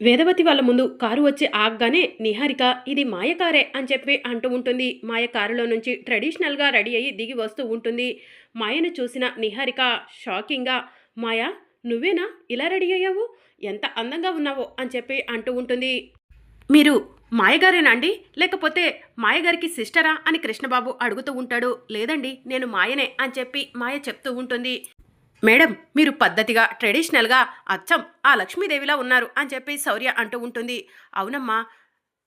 వేదవతి వాళ్ళ ముందు కారు వచ్చి ఆగగానే నిహారిక ఇది మాయ కారే అని చెప్పి అంటూ ఉంటుంది. మాయ కారులో నుంచి ట్రెడిషనల్గా రెడీ అయ్యి దిగి వస్తూ ఉంటుంది. మాయను చూసిన నిహారిక షాకింగ్గా మాయ నువ్వేనా? ఇలా రెడీ అయ్యావు? ఎంత అందంగా ఉన్నావో అని చెప్పి అంటూ ఉంటుంది. మీరు మాయగారేనా అండి? లేకపోతే మాయగారికి సిస్టరా అని కృష్ణబాబు అడుగుతూ ఉంటాడు. లేదండి నేను మాయనే అని చెప్పి మాయ చెప్తూ ఉంటుంది. మేడం మీరు పద్ధతిగా ట్రెడిషనల్గా అచ్చం ఆ లక్ష్మీదేవిలా ఉన్నారు అని చెప్పి శౌర్య అంటూ ఉంటుంది. అవునమ్మా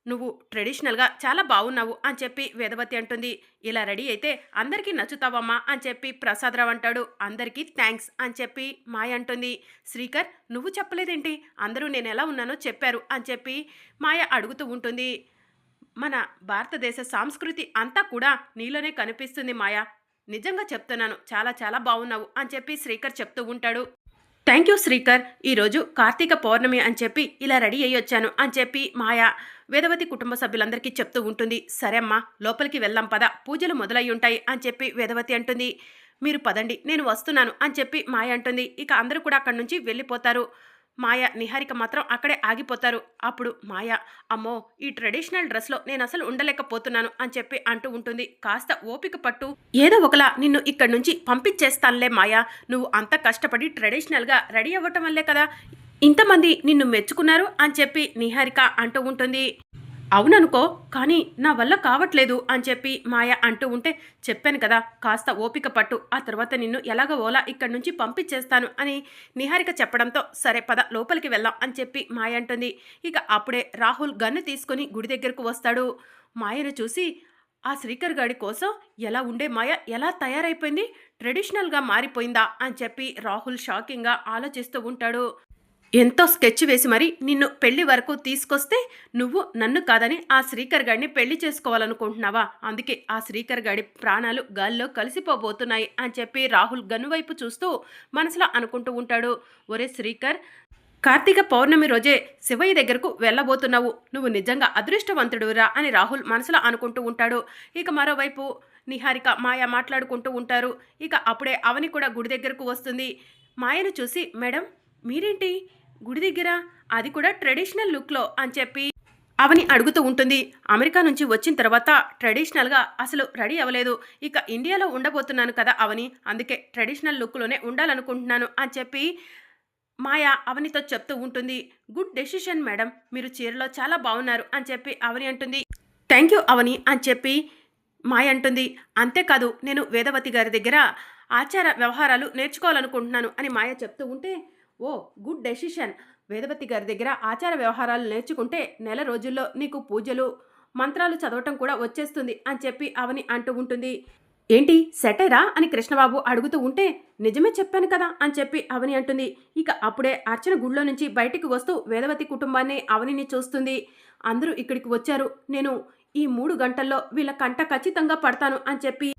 నువ్వు ట్రెడిషనల్గా చాలా బాగున్నావు అని చెప్పి వేదవతి అంటుంది. ఇలా రెడీ అయితే అందరికీ నచ్చుతావమ్మా అని చెప్పి ప్రసాదరావు అంటాడు. అందరికీ థ్యాంక్స్ అని చెప్పి మాయ అంటుంది. శ్రీకర్ నువ్వు చెప్పలేదేంటి? అందరూ నేను ఎలా ఉన్నానో చెప్పారు అని చెప్పి మాయ అడుగుతూ ఉంటుంది. మన భారతదేశ సంస్కృతి అంతా కూడా నీలోనే కనిపిస్తుంది మాయా. నిజంగా చెప్తున్నాను. చాలా చాలా బాగున్నావు అని చెప్పి శ్రీకర్ చెప్తూ ఉంటాడు. థ్యాంక్ యూ శ్రీకర్ ఈరోజు కార్తీక పౌర్ణమి అని చెప్పి ఇలా రెడీ అయ్యి వచ్చాను అని చెప్పి మాయా వేదవతి కుటుంబ సభ్యులందరికీ చెప్తూ ఉంటుంది. సరే అమ్మా లోపలికి వెళ్దాం పద. పూజలు మొదలై ఉంటాయి అని చెప్పి వేదవతి అంటుంది. మీరు పదండి నేను వస్తున్నాను అని చెప్పి మాయ అంటుంది. ఇక అందరూ కూడా అక్కడి నుంచి వెళ్ళిపోతారు. మాయ నిహారిక మాత్రం అక్కడే ఆగిపోతారు. అప్పుడు మాయ అమ్మో ఈ ట్రెడిషనల్ డ్రెస్లో నేను అసలు ఉండలేకపోతున్నాను అని చెప్పి అంటూ ఉంటుంది. కాస్త ఓపిక పట్టు. ఏదో ఒకలా నిన్ను ఇక్కడి నుంచి పంపించేస్తానులే మాయ. నువ్వు అంత కష్టపడి ట్రెడిషనల్గా రెడీ అవ్వటం వల్లే కదా ఇంతమంది నిన్ను మెచ్చుకున్నారు అని చెప్పి నిహారిక అంటూ ఉంటుంది. అవుననుకో కానీ నా వల్ల కావట్లేదు అని చెప్పి మాయ అంటూ ఉంటే చెప్పాను కదా కాస్త ఓపిక పట్టు ఆ తర్వాత నిన్ను ఎలాగ ఓలా ఇక్కడి నుంచి పంపించేస్తాను అని నిహారిక చెప్పడంతో సరే పద లోపలికి వెళ్దాం అని చెప్పి మాయ అంటుంది. ఇక అప్పుడే రాహుల్ గన్ను తీసుకొని గుడి దగ్గరకు వస్తాడు. మాయను చూసి ఆ శ్రీకర్ గాడి కోసం ఎలా ఉండే మాయ? ఎలా తయారైపోయింది? ట్రెడిషనల్గా మారిపోయిందా? అని చెప్పి రాహుల్ షాకింగ్గా ఆలోచిస్తూ ఉంటాడు. ఎంతో స్కెచ్ వేసి మరి నిన్ను పెళ్ళి వరకు తీసుకొస్తే నువ్వు నన్ను కాదని ఆ శ్రీకర్ గాడిని పెళ్ళి చేసుకోవాలనుకుంటున్నావా? అందుకే ఆ శ్రీకర్ గాడి ప్రాణాలు గాల్లో కలిసిపోబోతున్నాయి అని చెప్పి రాహుల్ గనువైపు చూస్తూ మనసులో అనుకుంటూ ఉంటాడు. ఒరే శ్రీకర్ కార్తీక పౌర్ణమి రోజే శివయ్య దగ్గరకు వెళ్ళబోతున్నావు. నువ్వు నిజంగా అదృష్టవంతుడురా అని రాహుల్ మనసులో అనుకుంటూ ఉంటాడు. ఇక మరోవైపు నిహారిక మాయ మాట్లాడుకుంటూ ఉంటారు. ఇక అప్పుడే అవని కూడా గుడి దగ్గరకు వస్తుంది. మాయను చూసి మేడం మీరేంటి? గుడి దగ్గర? అది కూడా ట్రెడిషనల్ లుక్లో అని చెప్పి అవని అడుగుతూ ఉంటుంది. అమెరికా నుంచి వచ్చిన తర్వాత ట్రెడిషనల్గా అసలు రెడీ అవ్వలేదు. ఇక ఇండియాలో ఉండబోతున్నాను కదా అవని. అందుకే ట్రెడిషనల్ లుక్లోనే ఉండాలనుకుంటున్నాను అని చెప్పి మాయా అవనితో చెప్తూ ఉంటుంది. Good decision madam. మీరు చీరలో చాలా బాగున్నారు అని చెప్పి అవని అంటుంది. థ్యాంక్ యూ అవని అని చెప్పి మాయ అంటుంది. అంతేకాదు నేను వేదవతి గారి దగ్గర ఆచార వ్యవహారాలు నేర్చుకోవాలనుకుంటున్నాను అని మాయ చెప్తూ ఉంటే ఓ గుడ్ డెసిషన్. వేదవతి గారి దగ్గర ఆచార వ్యవహారాలు నేర్చుకుంటే నెల రోజుల్లో నీకు పూజలు మంత్రాలు చదవటం కూడా వచ్చేస్తుంది అని చెప్పి అవని అంటూ ఉంటుంది. ఏంటి సెటైరా అని కృష్ణబాబు అడుగుతూ ఉంటే నిజమే చెప్పాను కదా అని చెప్పి అవని అంటుంది. ఇక అప్పుడే అర్చన గుళ్ళో నుంచి బయటికి వస్తూ వేదవతి కుటుంబాన్ని అవనిని చూస్తుంది. అందరూ ఇక్కడికి వచ్చారు. నేను ఈ మూడు గంటల్లో వీళ్ళ కంట ఖచ్చితంగా పడతాను అని చెప్పి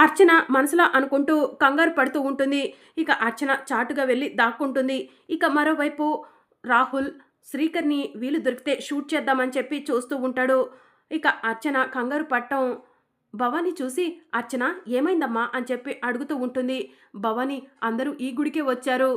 అర్చన మనసులో అనుకుంటూ కంగారు పడుతూ ఉంటుంది. ఇక అర్చన చాటుగా వెళ్ళి దాక్కుంటుంది. ఇక మరోవైపు రాహుల్ శ్రీకర్ని వీలు దొరికితే షూట్ చేద్దామని చెప్పి చూస్తూ ఉంటాడు. ఇక అర్చన కంగారు పట్టం భవానీ చూసి అర్చన ఏమైందమ్మా? అని చెప్పి అడుగుతూ ఉంటుంది. భవానీ అందరూ ఈ గుడికే వచ్చారు.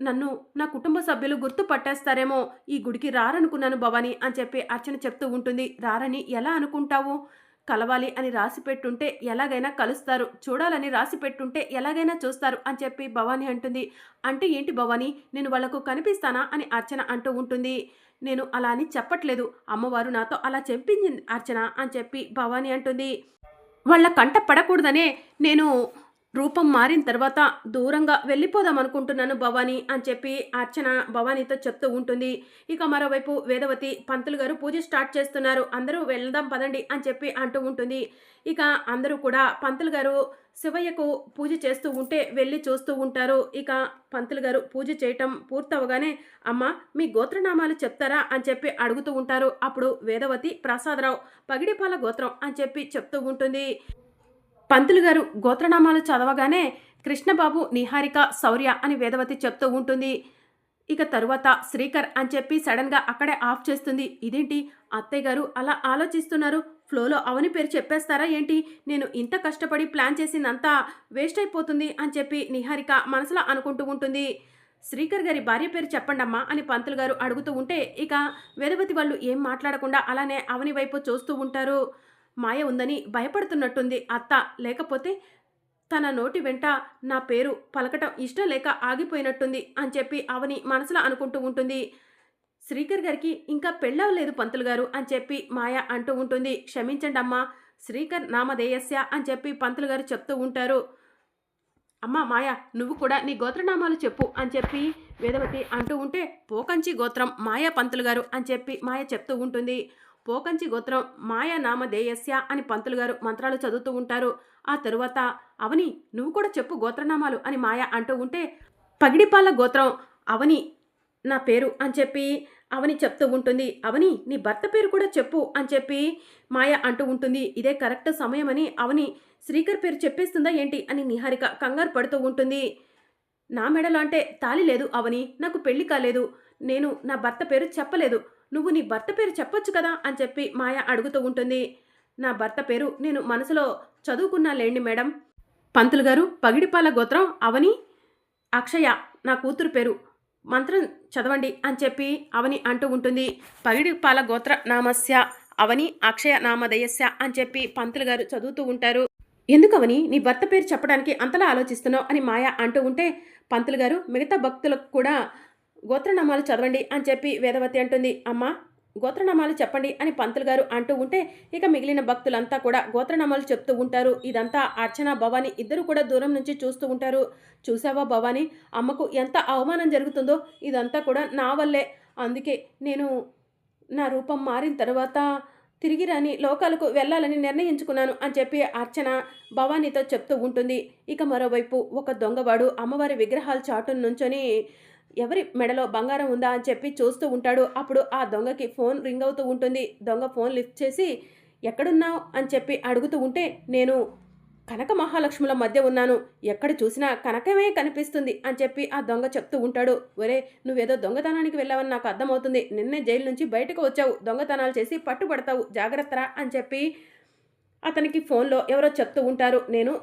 నన్ను నా కుటుంబ సభ్యులు గుర్తు పట్టేస్తారేమో. ఈ గుడికి రారనుకున్నాను భవానీ అని చెప్పి అర్చన చెప్తూ ఉంటుంది. రారని ఎలా అనుకుంటావు? కలవాలి అని రాసి పెట్టుంటే ఎలాగైనా కలుస్తారు. చూడాలని రాసి పెట్టుంటే ఎలాగైనా చూస్తారు అని చెప్పి భవానీ అంటుంది. అంటే ఏంటి భవానీ? నేను వాళ్ళకు కనిపిస్తానా? అని అర్చన అంటూ ఉంటుంది. నేను అలా అని చెప్పట్లేదు. అమ్మవారు నాతో అలా చెప్పింది అర్చన అని చెప్పి భవానీ అంటుంది. వాళ్ళ కంట పడకూడదనే నేను రూపం మారిన తర్వాత దూరంగా వెళ్ళిపోదాం అనుకుంటున్నాను భవానీ అని చెప్పి అర్చన భవానీతో చెప్తూ ఉంటుంది. ఇక మరోవైపు వేదవతి పంతులు గారు పూజ స్టార్ట్ చేస్తున్నారు. అందరూ వెళ్దాం పదండి అని చెప్పి అంటూ ఉంటుంది. ఇక అందరూ కూడా పంతులు గారు శివయ్యకు పూజ చేస్తూ ఉంటే వెళ్ళి చూస్తూ ఉంటారు. ఇక పంతులు గారు పూజ చేయటం పూర్తవగానే అమ్మ మీ గోత్రనామాలు చెప్తారా? అని చెప్పి అడుగుతూ ఉంటారు. అప్పుడు వేదవతి ప్రసాదరావు పగిడిపాల గోత్రం అని చెప్పి చెప్తూ ఉంటుంది. పంతులు గారు గోత్రనామాలు చదవగానే కృష్ణబాబు నిహారిక శౌర్య అని వేదవతి చెప్తూ ఉంటుంది. ఇక తరువాత శ్రీకర్ అని చెప్పి సడన్గా అక్కడే ఆఫ్ చేస్తుంది. ఇదేంటి? అత్తయ్య గారు అలా ఆలోచిస్తున్నారు. ఫ్లోలో అవని పేరు చెప్పేస్తారా ఏంటి? నేను ఇంత కష్టపడి ప్లాన్ చేసిందంతా వేస్ట్ అయిపోతుంది అని చెప్పి నిహారిక మనసులో అనుకుంటూ ఉంటుంది. శ్రీకర్ గారి భార్య పేరు చెప్పండమ్మా అని పంతులు గారు అడుగుతూ ఉంటే ఇక వేదవతి వాళ్ళు ఏం మాట్లాడకుండా అలానే అవని వైపు చూస్తూ ఉంటారు. మాయ ఉందని భయపడుతున్నట్టుంది అత్త. లేకపోతే తన నోటి వెంట నా పేరు పలకటం ఇష్టం లేక ఆగిపోయినట్టుంది అని చెప్పి అవని మనసులో అనుకుంటూ ఉంటుంది. శ్రీకర్ గారికి ఇంకా పెళ్ళవలేదు పంతులు గారు అని చెప్పి మాయ అంటూ ఉంటుంది. క్షమించండి అమ్మా శ్రీకర్ నామధేయస్య అని చెప్పి పంతులు గారు చెప్తూ ఉంటారు. అమ్మా మాయ నువ్వు కూడా నీ గోత్రనామాలు చెప్పు అని చెప్పి వేదవతి అంటూ ఉంటే పోకంచి గోత్రం మాయ పంతులు గారు అని చెప్పి మాయ చెప్తూ ఉంటుంది. పోకంచి గోత్రం మాయ నామధేయస్య అని పంతులు గారు మంత్రాలు చదువుతూ ఉంటారు. ఆ తరువాత అవని నువ్వు కూడా చెప్పు గోత్రనామాలు అని మాయ అంటూ ఉంటే పగిడిపాల గోత్రం అవని నా పేరు అని చెప్పి అవని చెప్తూ ఉంటుంది. అవని నీ భర్త పేరు కూడా చెప్పు అని చెప్పి మాయ అంటూ ఉంటుంది. ఇదే కరెక్ట్ సమయమని అవని శ్రీకర్ పేరు చెప్పేస్తుందా ఏంటి అని నిహారిక కంగారు పడుతూ ఉంటుంది. నా మెడలో అంటే తాలి లేదు అవని నాకు పెళ్ళి కాలేదు. నేను నా భర్త పేరు చెప్పలేదు. నువ్వు నీ భర్త పేరు చెప్పొచ్చు కదా అని చెప్పి మాయ అడుగుతూ ఉంటుంది. నా భర్త పేరు నేను మనసులో చదువుకున్నా లేండి మేడం. పంతులు గారు పగిడిపాల గోత్రం అవని అక్షయ నా కూతురు పేరు. మంత్రం చదవండి అని చెప్పి అవని అంటూ ఉంటుంది. పగిడిపాల గోత్ర నామస్య అవని అక్షయ నామదయస్య అని చెప్పి పంతులు గారు చదువుతూ ఉంటారు. ఎందుకవని నీ భర్త పేరు చెప్పడానికి అంతలా ఆలోచిస్తున్నావు అని మాయ అంటూ ఉంటే పంతులు గారు మిగతా భక్తులకు కూడా గోత్రనామాలు చదవండి అని చెప్పి వేదవతి అంటుంది. అమ్మా గోత్రనామాలు చెప్పండి అని పంతులు గారు అంటూ ఉంటే ఇక మిగిలిన భక్తులంతా కూడా గోత్రనామాలు చెప్తూ ఉంటారు. ఇదంతా అర్చన భవాని ఇద్దరు కూడా దూరం నుంచి చూస్తూ ఉంటారు. చూసావా భవాని? అమ్మకు ఎంత అవమానం జరుగుతుందో ఇదంతా కూడా నా వల్లే. అందుకే నేను నా రూపం మారిన తర్వాత తిరిగి రాని లోకాలకు వెళ్ళాలని నిర్ణయించుకున్నాను అని చెప్పి అర్చన భవానీతో చెప్తూ ఉంటుంది. ఇక మరోవైపు ఒక దొంగవాడు అమ్మవారి విగ్రహాల చాటును నుంచొని ఎవరి మెడలో బంగారం ఉందా అని చెప్పి చూస్తూ ఉంటాడు. అప్పుడు ఆ దొంగకి ఫోన్ రింగ్ అవుతూ ఉంటుంది. దొంగ ఫోన్ లిఫ్ట్ చేసి ఎక్కడున్నావు? అని చెప్పి అడుగుతూ ఉంటే నేను కనక మహాలక్ష్ముల మధ్య ఉన్నాను. ఎక్కడ చూసినా కనకమే కనిపిస్తుంది అని చెప్పి ఆ దొంగ చెప్తూ ఉంటాడు. ఒరే నువ్వేదో దొంగతనానికి వెళ్ళావని నాకు అర్థమవుతుంది. నిన్నే జైలు నుంచి బయటకు వచ్చావు. దొంగతనాలు చేసి పట్టుబడతావు. జాగ్రత్త అని చెప్పి అతనికి ఫోన్లో ఎవరో చెప్తూ ఉంటారు. నేను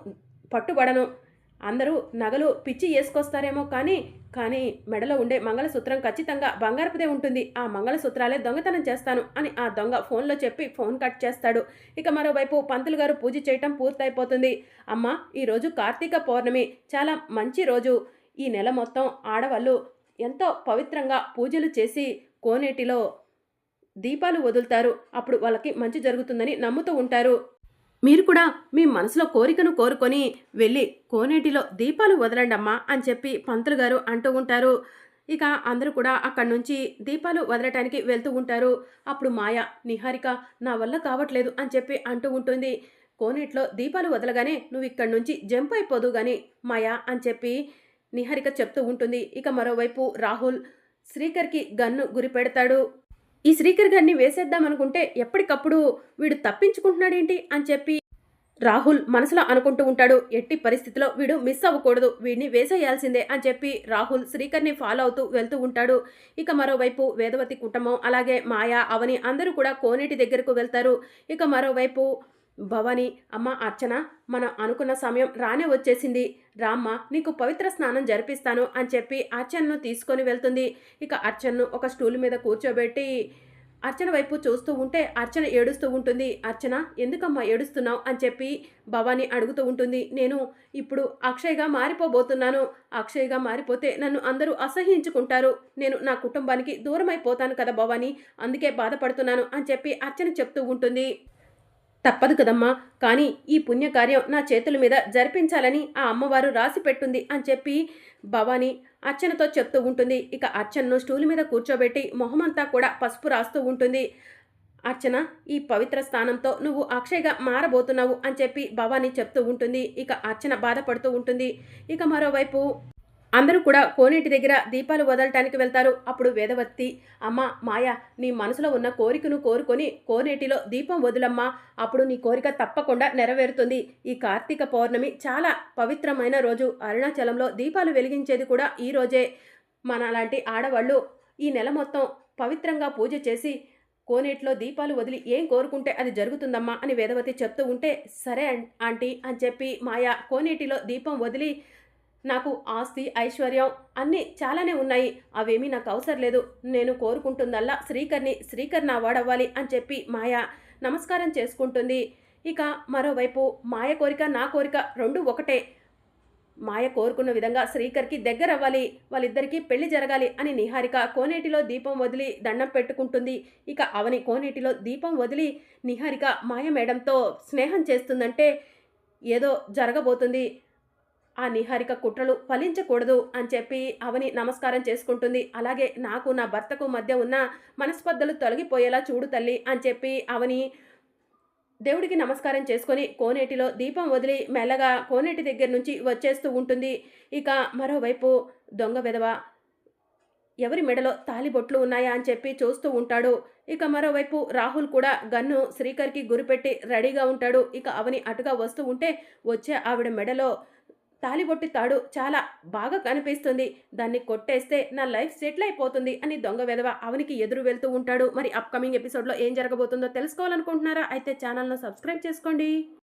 పట్టుబడను. అందరూ నగలు పిచ్చి వేసుకొస్తారేమో కానీ కానీ మెడలో ఉండే మంగళసూత్రం ఖచ్చితంగా బంగారపుదే ఉంటుంది. ఆ మంగళసూత్రాలే దొంగతనం చేస్తాను అని ఆ దొంగ ఫోన్లో చెప్పి ఫోన్ కట్ చేస్తాడు. ఇక మరోవైపు పంతులు గారు పూజ చేయటం పూర్తయిపోతుంది. అమ్మ ఈరోజు కార్తీక పౌర్ణమి. చాలా మంచి రోజు. ఈ నెల మొత్తం ఆడవాళ్ళు ఎంతో పవిత్రంగా పూజలు చేసి కోనేటిలో దీపాలు వదులుతారు. అప్పుడు వాళ్ళకి మంచి జరుగుతుందని నమ్ముతూ ఉంటారు. మీరు కూడా మీ మనసులో కోరికను కోరుకొని వెళ్ళి కోనేటిలో దీపాలు వదలండమ్మా అని చెప్పి పంతులు గారు అంటూ ఉంటారు. ఇక అందరూ కూడా అక్కడి నుంచి దీపాలు వదలటానికి వెళ్తూ ఉంటారు. అప్పుడు మాయ నిహారిక నా వల్ల కావట్లేదు అని చెప్పి అంటూ ఉంటుంది. కోనేట్లో దీపాలు వదలగానే నువ్వు ఇక్కడి నుంచి జంప్ అయిపోదు కానీ మాయా అని చెప్పి నిహారిక చెప్తూ ఉంటుంది. ఇక మరోవైపు రాహుల్ శ్రీకర్కి గన్ను గురి పెడతాడు ఈ శ్రీకర్ గారిని వేసేద్దామనుకుంటే ఎప్పటికప్పుడు వీడు తప్పించుకుంటున్నాడేంటి అని చెప్పి రాహుల్ మనసులో అనుకుంటూ ఉంటాడు. ఎట్టి పరిస్థితిలో వీడు మిస్ అవ్వకూడదు. వీడిని వేసేయాల్సిందే అని చెప్పి రాహుల్ శ్రీకర్ని ఫాలో అవుతూ వెళ్తూ ఉంటాడు. ఇక మరోవైపు వేదవతి కుటుంబం అలాగే మాయా అవని అందరూ కూడా కోనేటి దగ్గరకు వెళ్తారు. ఇక మరోవైపు భవాని అమ్మ అర్చన మనం అనుకున్న సమయం రానే వచ్చేసింది. రామ్మ నీకు పవిత్ర స్నానం జరిపిస్తాను అని చెప్పి అర్చనను తీసుకొని వెళ్తుంది. ఇక అర్చనను ఒక స్టూల్ మీద కూర్చోబెట్టి అర్చన వైపు చూస్తూ ఉంటే అర్చన ఏడుస్తూ ఉంటుంది. అర్చన ఎందుకమ్మా ఏడుస్తున్నావు? అని చెప్పి భవాని అడుగుతూ ఉంటుంది. నేను ఇప్పుడు అక్షయ్గా మారిపోబోతున్నాను. అక్షయ్గా మారిపోతే నన్ను అందరూ అసహించుకుంటారు నేను నా కుటుంబానికి దూరం అయిపోతాను కదా భవాని అందుకే బాధపడుతున్నాను అని చెప్పి అర్చన చెప్తూ ఉంటుంది. తప్పదు కదమ్మా. కానీ ఈ పుణ్యకార్యం నా చేతుల మీద జరిపించాలని ఆ అమ్మవారు రాసి పెట్టుంది అని చెప్పి భవాని అర్చనతో చెప్తూ ఉంటుంది. ఇక అర్చనను స్టూల్ మీద కూర్చోబెట్టి మొహమంతా కూడా పసుపు రాస్తూ ఉంటుంది. అర్చన ఈ పవిత్ర స్థానంతో నువ్వు అక్షయ్గా మారబోతున్నావు అని చెప్పి భవాని చెప్తూ ఉంటుంది. ఇక అర్చన బాధపడుతూ ఉంటుంది. ఇక మరోవైపు అందరూ కూడా కోనేటి దగ్గర దీపాలు వదలటానికి వెళ్తారు. అప్పుడు వేదవతి అమ్మ మాయ నీ మనసులో ఉన్న కోరికను కోరుకొని కోనేటిలో దీపం వదులమ్మా. అప్పుడు నీ కోరిక తప్పకుండా నెరవేరుతుంది. ఈ కార్తీక పౌర్ణమి చాలా పవిత్రమైన రోజు. అరుణాచలంలో దీపాలు వెలిగించేది కూడా ఈ రోజే. మన లాంటి ఆడవాళ్ళు ఈ నెల మొత్తం పవిత్రంగా పూజ చేసి కోనేటిలో దీపాలు వదిలి ఏం కోరుకుంటే అది జరుగుతుందమ్మా అని వేదవతి చెప్తూ ఉంటే సరే ఆంటీ అని చెప్పి మాయ కోనేటిలో దీపం వదిలి నాకు ఆస్తి ఐశ్వర్యం అన్నీ చాలానే ఉన్నాయి. అవేమీ నాకు అవసరం లేదు. నేను కోరుకుంటుందల్లా శ్రీకర్ని శ్రీకర్ నా వాడవ్వాలి అని చెప్పి మాయ నమస్కారం చేసుకుంటుంది. ఇక మరోవైపు మాయ కోరిక నా కోరిక రెండు ఒకటే. మాయ కోరుకున్న విధంగా శ్రీకర్కి దగ్గర అవ్వాలి వాళ్ళిద్దరికీ పెళ్ళి జరగాలి అని నిహారిక కోనేటిలో దీపం వదిలి దండం పెట్టుకుంటుంది. ఇక అవని కోనేటిలో దీపం వదిలి నిహారిక మాయ మేడంతో స్నేహం చేస్తుందంటే ఏదో జరగబోతుంది. ఆ నిహారిక కుట్రలు ఫలించకూడదు అని చెప్పి అవని నమస్కారం చేసుకుంటుంది. అలాగే నాకు నా భర్తకు మధ్య ఉన్న మనస్పర్ధలు తొలగిపోయేలా చూడు తల్లి అని చెప్పి అవని దేవుడికి నమస్కారం చేసుకొని కోనేటిలో దీపం వదిలి మెల్లగా కోనేటి దగ్గర నుంచి వచ్చేస్తూ ఉంటుంది. ఇక మరోవైపు దొంగ విధవ ఎవరి మెడలో తాలిబొట్లు ఉన్నాయా అని చెప్పి చూస్తూ ఉంటాడు. ఇక మరోవైపు రాహుల్ కూడా గన్ను శ్రీకర్కి గురిపెట్టి రెడీగా ఉంటాడు. ఇక అవని అటుగా వస్తూ ఉంటే వచ్చే ఆవిడ మెడలో తాలిబొట్టి తాడు చాలా బాగా కనిపిస్తుంది. దాన్ని కొట్టేస్తే నా లైఫ్ సెటిల్ అయిపోతుంది అని దొంగ వెధవ అవనికి ఎదురు వెళ్తూ ఉంటాడు. మరి అప్కమింగ్ ఎపిసోడ్లో ఏం జరగబోతుందో తెలుసుకోవాలనుకుంటున్నారా? అయితే ఛానల్ను సబ్స్క్రైబ్ చేసుకోండి.